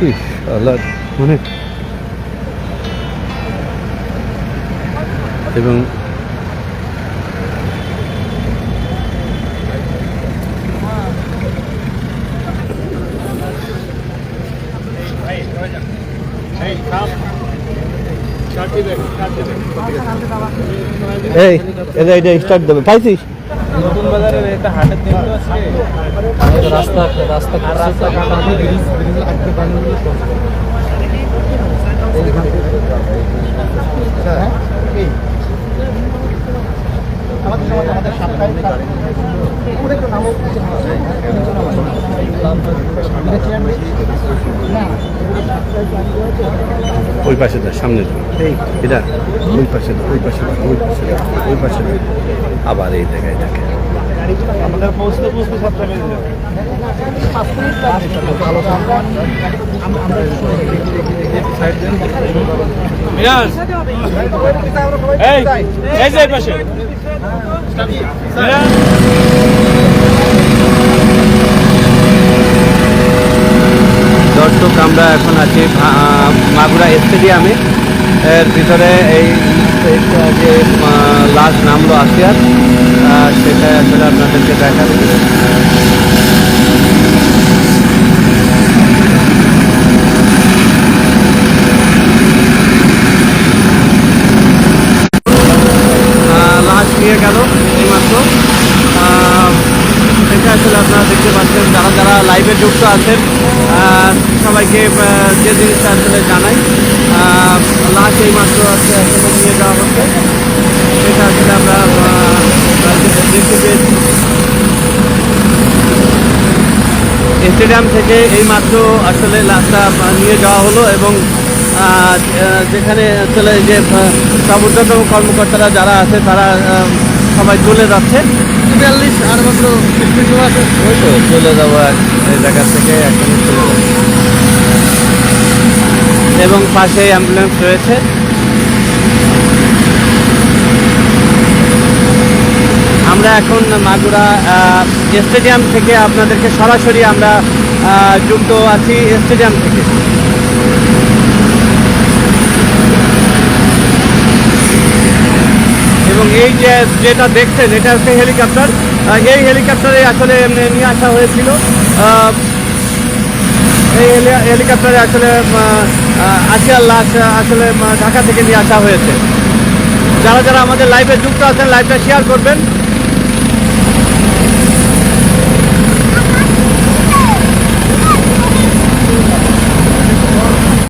ইস, আল্লাহ মানে এবং এই এটা এটা স্টার্ট দেবে পাইছিস নতুন বাজারের এটা হাটের দিন তো আজকে। রাস্তা রাস্তা আর রাস্তা কাটা ব্রিজ ব্রিজ আটকে বানিয়ে ওই পাশে দা সামনে। এটা? ওই পাশে দা, ওই পাশে দা, ওই পাশে দা, ওই পাশে দা। আবার এই জায়গায় থাকে। আমাদের পৌঁছতে পৌঁছতে সাতটা বেজে যাবে। মিরাজ! এই এই যে পাশে। মিরাজ! দর্শক, আমরা এখন আছি মাগুরা স্টেডিয়ামে। এর ভিতরে এই যে লাস্ট নামলো আসিয়ার সেটা আসলে আপনাদেরকে দেখাবো। এটা আসলে আপনারা দেখতে পাচ্ছেন যারা যারা লাইভে যুক্ত আছেন সবাইকে যে জিনিসটা আসলে জানাই লাশ এইমাত্র আছে আসলে নিয়ে যাওয়া হচ্ছে। সেটা আসলে আমরা দেখতে পেয়েছি। স্টেডিয়াম থেকে এইমাত্র আসলে লাশটা নিয়ে যাওয়া হলো এবং যেখানে আসলে যে ঊর্ধ্বতন কর্মকর্তারা যারা আছে, তারা সবাই চলে যাচ্ছে বিয়াল্লিশ, আর মাত্র ওই তো, চলে যাব এই জায়গা থেকে এখনই চলে যাব। এবং পাশে অ্যাম্বুলেন্স রয়েছে। আমরা এখন মাগুরা স্টেডিয়াম থেকে আপনাদেরকে সরাসরি আমরা যুক্ত আছি স্টেডিয়াম থেকে। এবং এই যে যেটা দেখছেন, এটা হচ্ছে হেলিকপ্টার। এই হেলিকপ্টারে আসলে নিয়ে আসা হয়েছিল। এই হেলিকপ্টারে আসলে আসিয়ার লাশ, আসলে ঢাকা থেকে নিয়ে আসা হয়েছে। যারা যারা আমাদের লাইভে যুক্ত আছেন লাইভটা শেয়ার করবেন।